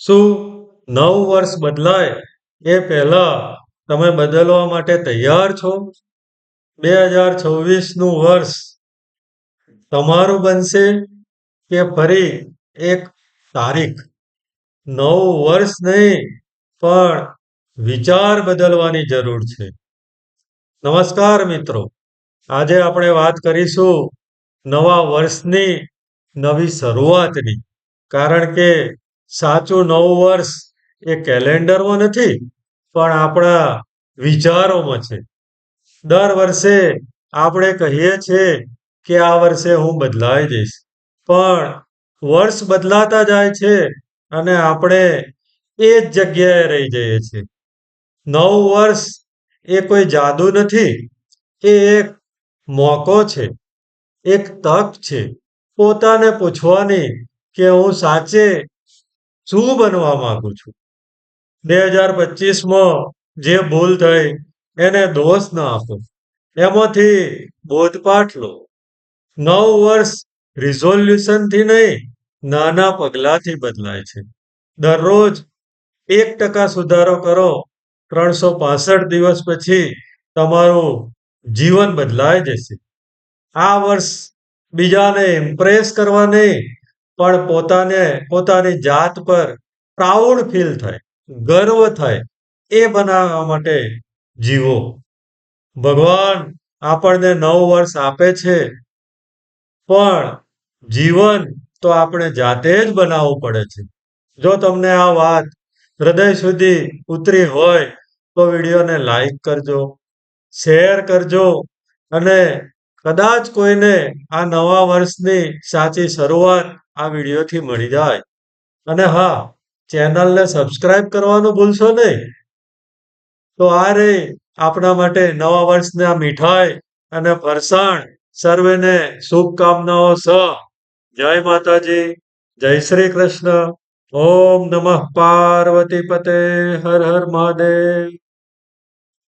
શું નવ વર્ષ બદલાય એ પહેલા તમે બદલવા માટે તૈયાર છો? બે હજાર છવ્વીસનું વર્ષ તમારું બનશે કે ફરી એક તારીખ? નવું વર્ષ નહીં, પણ વિચાર બદલવાની જરૂર છે. નમસ્કાર મિત્રો, આજે આપણે વાત કરીશું નવા વર્ષની નવી શરૂઆતની. કારણ કે સાચું નવું વર્ષ એ કેલેન્ડરમાં નથી, પણ આપણા વિચારોમાં છે. દર વર્ષે આપણે કહીએ છીએ કે આ વર્ષે હું બદલાઈ જઈશ. પણ વર્ષ બદલાતા જાય છે અને આપણે એ જ જગ્યાએ રહી જઈએ છીએ. નવું વર્ષ એ કોઈ જાદુ નથી, એ એક મોકો છે, એક તક છે. પોતાને પૂછવાની કે હું સાચે શું બનવા માંગુ છું? બે હજાર પચીસમાં જે ભૂલ થઈ, એને દોષ ના આપો. એમાંથી બોધપાઠ લો. નવ વર્ષ રિઝોલ્યુશનથી નહીં, નાના પગલાથી બદલાય છે. દરરોજ એક ટકા સુધારો કરો. ત્રણસો પાસઠ દિવસ પછી તમારું જીવન બદલાઈ જશે. આ વર્ષ બીજાને ઇમ્પ્રેસ કરવા નહીં પણ પોતાને, પોતાની જાત પર પ્રાઉડ ફીલ થાય, ગર્વ થાય, એ બનાવવા માટે જીવો. ભગવાન આપણને નવ વર્ષ આપે છે, પણ જીવન તો આપણે જાતે જ બનાવવું પડે છે. જો તમને આ વાત હૃદય સુધી ઉતરી હોય, તો વિડીયોને લાઈક કરજો શેર કરજો, અને કદાચ કોઈને આ નવા વર્ષની સાચી શરૂઆત આ વિડીયોથી મળી જાય. અને હા, ચેનલને સબસ્ક્રાઇબ કરવાનું ભૂલશો નહીં. તો આ રે, આપણા માટે નવા વર્ષના મીઠાઈ અને ફરસાણ. સર્વેને શુભકામનાઓ સ. જય માતાજી, જય શ્રી કૃષ્ણ. ઓમ નમઃ પાર્વતી પતે હર હર મહાદેવ.